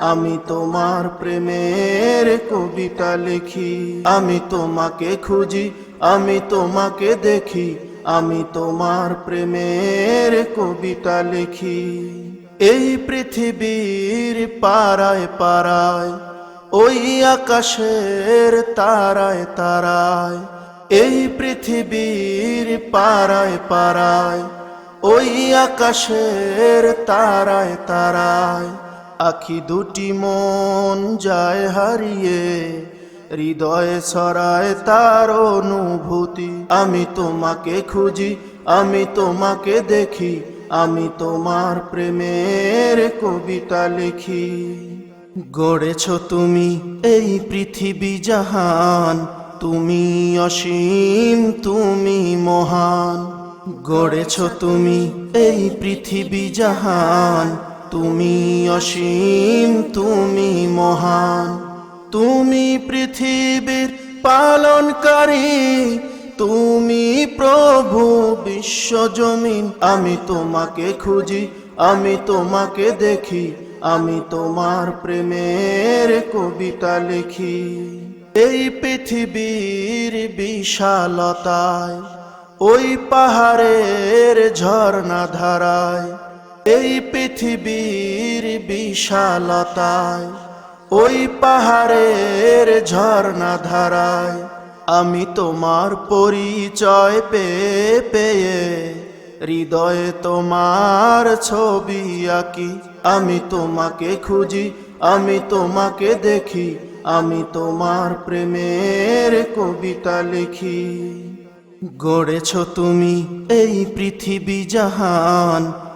আমি তোমার প্রেমের কবিতা লিখি। আমি তোমাকে খুঁজি, আমি তোমাকে দেখি। আমি তোমার প্রেমের কবিতা লিখি। এই পৃথিবীর পাড়ায় পাড়ায়, ওই আকাশের তারায় তারায়, এই পৃথিবীর পাড়ায় পাড়ায়, ওই আকাশের তারায় তারায় আখি দুটি মন যায় হারিয়ে, হৃদয়ে ছড়ায় তার অনুভূতি। আমি তোমাকে খুঁজি, আমি তোমাকে দেখি, আমি তোমার প্রেমের কবিতা লিখি। গড়েছ তুমি এই পৃথিবী জাহান, তুমি অসীম, তুমি মহান। গড়েছ তুমি এই পৃথিবী জাহান তুমি অসীম, তুমি মহান, তুমি পৃথিবীর পালনকারী, তুমি প্রভু বিশ্বজমিন আমি তোমাকে খুঁজি, আমি তোমাকে দেখি, আমি তোমার প্রেমের কবিতা লিখি। এই পৃথিবীর বিশালতায়, ওই পাহাড়ের ঝর্ণা ধারায় এই পৃথিবীর বিশালতায়, ওই পাহাড়ের ঝর্ণা ধারায় আমি তোমার পরিচয় পেয়ে পেয়ে হৃদয়ে তোমার ছবি আঁকি। আমি তোমাকে খুঁজি, আমি তোমাকে দেখি, আমি তোমার প্রেমের কবিতা লিখি। গড়েছ তুমি এই পৃথিবী জাহান